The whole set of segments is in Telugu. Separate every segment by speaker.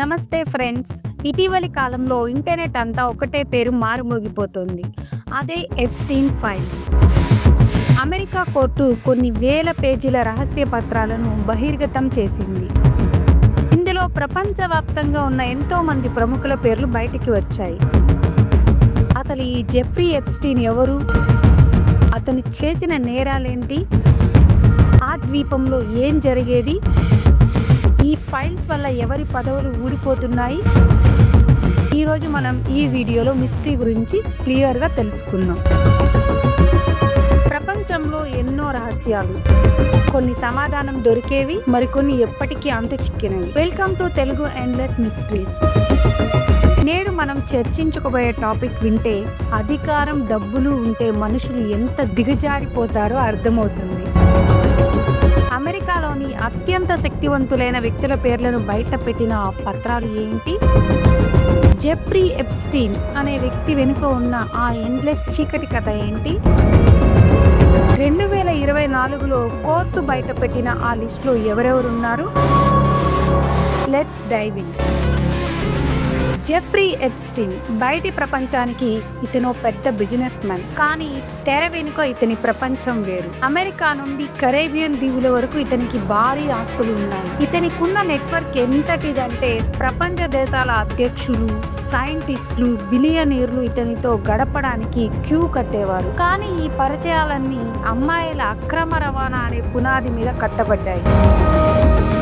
Speaker 1: నమస్తే ఫ్రెండ్స్. ఇటీవలి కాలంలో ఇంటర్నెట్ అంతా ఒకటే పేరు మారుమోగిపోతుంది. అదే ఎప్స్టీన్ ఫైల్స్. అమెరికా కోర్టు కొన్ని వేల పేజీల రహస్య పత్రాలను బహిర్గతం చేసింది. ఇందులో ప్రపంచవ్యాప్తంగా ఉన్న ఎంతో మంది ప్రముఖుల పేర్లు బయటికి వచ్చాయి. అసలు ఈ జెఫ్రీ ఎప్స్టీన్ ఎవరు? అతను చేసిన నేరాలేంటి? ఆ ద్వీపంలో ఏం జరిగేది? ఈ ఫైల్స్ వల్ల ఎవరి పదవులు ఊడిపోతున్నాయి? ఈరోజు మనం ఈ వీడియోలో మిస్టీ గురించి క్లియర్గా తెలుసుకుందాం. ప్రపంచంలో ఎన్నో రహస్యాలు. కొన్ని సమాధానం దొరికేవి మరికొన్ని ఎప్పటికీ అంత చిక్కినవి welcome to Telugu endless mysteries. నేడు మనం చర్చించుకోబోయే టాపిక్ వింటే అధికారం డబ్బులు ఉంటే మనుషులు ఎంత దిగజారిపోతారో అర్థమవుతుంది. అమెరికాలోని అత్యంత శక్తివంతులైన వ్యక్తుల పేర్లను బయట పెట్టిన పత్రాలు ఏంటి? జెఫ్రీ ఎప్స్టీన్ అనే వ్యక్తి వెనుక ఉన్న ఆ ఎండ్లెస్ చీకటి కథ ఏంటి? రెండు వేల ఇరవై నాలుగులో కోర్టు బయట పెట్టిన ఆ లిస్టులో ఎవరెవరున్నారు? లెట్స్ డైవింగ్ జెఫ్రీ ఎప్స్టిన్ బయటి ప్రపంచానికి ఇతను పెద్ద బిజినెస్ మ్యాన్ కానీ తెర వెనుక ఇతని ప్రపంచం వేరు. అమెరికా నుండి కరేబియన్ దీవుల వరకు ఇతనికి భారీ ఆస్తులు ఉన్నాయి. ఇతనికున్న నెట్వర్క్ ఎంతటిదంటే ప్రపంచ దేశాల అధ్యక్షులు సైంటిస్టులు బిలియనీర్లు ఇతనితో గడపడానికి క్యూ కట్టేవారు. కానీ ఈ పరిచయాలన్నీ అమ్మాయిల అక్రమ రవాణా అనే పునాది మీద కట్టబడ్డాయి.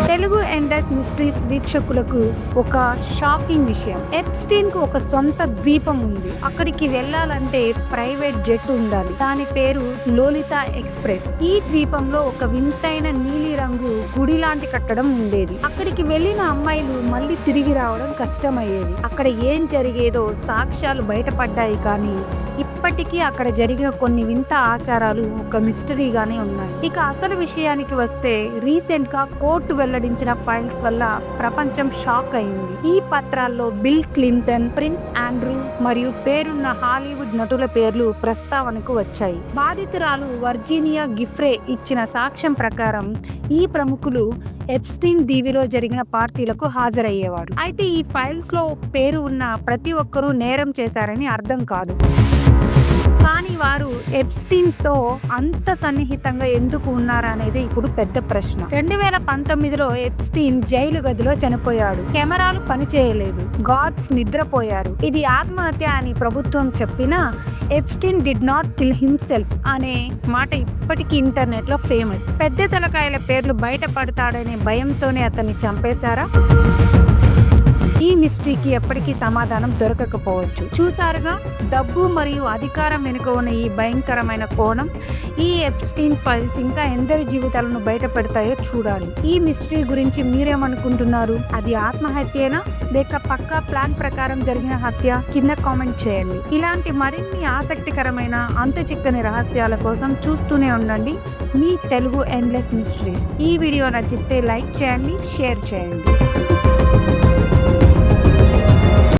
Speaker 1: తెలుగు ఎండస్ మిస్టరీస్ వీక్షకులకు ఒక షాకింగ్ విషయం. ఎప్స్టీన్కు ఒక సొంత ద్వీపం ఉంది. అక్కడికి వెళ్ళాలంటే ప్రైవేట్ జెట్ ఉండాలి. దాని పేరు లోలిత ఎక్స్ప్రెస్. ఈ ద్వీపంలో ఒక వింతైన నీలి రంగు గుడి లాంటి కట్టడం ఉండేది. అక్కడికి వెళ్ళిన అమ్మాయిలు మళ్ళీ తిరిగి రావడం కష్టమయ్యేది. అక్కడ ఏం జరిగేదో సాక్ష్యాలు బయటపడ్డాయి కానీ ఇప్పటికీ అక్కడ జరిగిన కొన్ని వింత ఆచారాలు ఒక మిస్టరీగానే ఉన్నాయి. ఇక అసలు విషయానికి వస్తే రీసెంట్గా కోర్టు వెల్లడించిన ఫైల్స్ వల్ల ప్రపంచం షాక్ అయింది. ఈ పత్రాల్లో బిల్ క్లింటన్ ప్రిన్స్ ఆండ్రూ మరియు పేరున్న హాలీవుడ్ నటుల పేర్లు ప్రస్తావనకు వచ్చాయి. బాధితురాలు వర్జీనియా గిఫ్రే ఇచ్చిన సాక్ష్యం ప్రకారం ఈ ప్రముఖులు ఎప్స్టీన్ దీవిలో జరిగిన పార్టీలకు హాజరయ్యేవారు. అయితే ఈ ఫైల్స్లో పేరు ఉన్న ప్రతి ఒక్కరూ నేరం చేశారని అర్థం కాదు. కానీ వారు ఎప్స్టీన్తో అంత సన్నిహితంగా ఎందుకు ఉన్నారనేది ఇప్పుడు పెద్ద ప్రశ్న. రెండు వేల పంతొమ్మిదిలో ఎప్స్టీన్ జైలు గదిలో చనిపోయాడు. కెమెరాలు పనిచేయలేదు. గాడ్స్ నిద్రపోయారు. ఇది ఆత్మహత్య అని ప్రభుత్వం చెప్పినా Epstein did not kill himself అనే మాట ఇప్పటికీ ఇంటర్నెట్లో ఫేమస్ పెద్ద తలకాయల పేర్లు బయటపడతాడనే భయంతోనే అతన్ని చంపేశారా? ఈ మిస్టరీకి ఎప్పటికీ సమాధానం దొరకకపోవచ్చు. చూసారుగా డబ్బు మరియు అధికారం వెనుక ఉన్న ఈ భయంకరమైన కోణం ఈ ఎప్స్టీన్ ఫైల్స్ ఇంకా ఎందరి జీవితాలను బయట పెడతాయో చూడాలి. ఈ మిస్టరీ గురించి మీరేమనుకుంటున్నారు? అది ఆత్మహత్యేనా? లేక పక్కా ప్లాన్ ప్రకారం జరిగిన హత్య? కింద కామెంట్ చేయండి. ఇలాంటి మరిన్ని ఆసక్తికరమైన అంత చిక్కని రహస్యాల కోసం చూస్తూనే ఉండండి మీ తెలుగు ఎండ్లెస్ మిస్టరీస్ ఈ వీడియో నచ్చితే లైక్ చేయండి షేర్ చేయండి.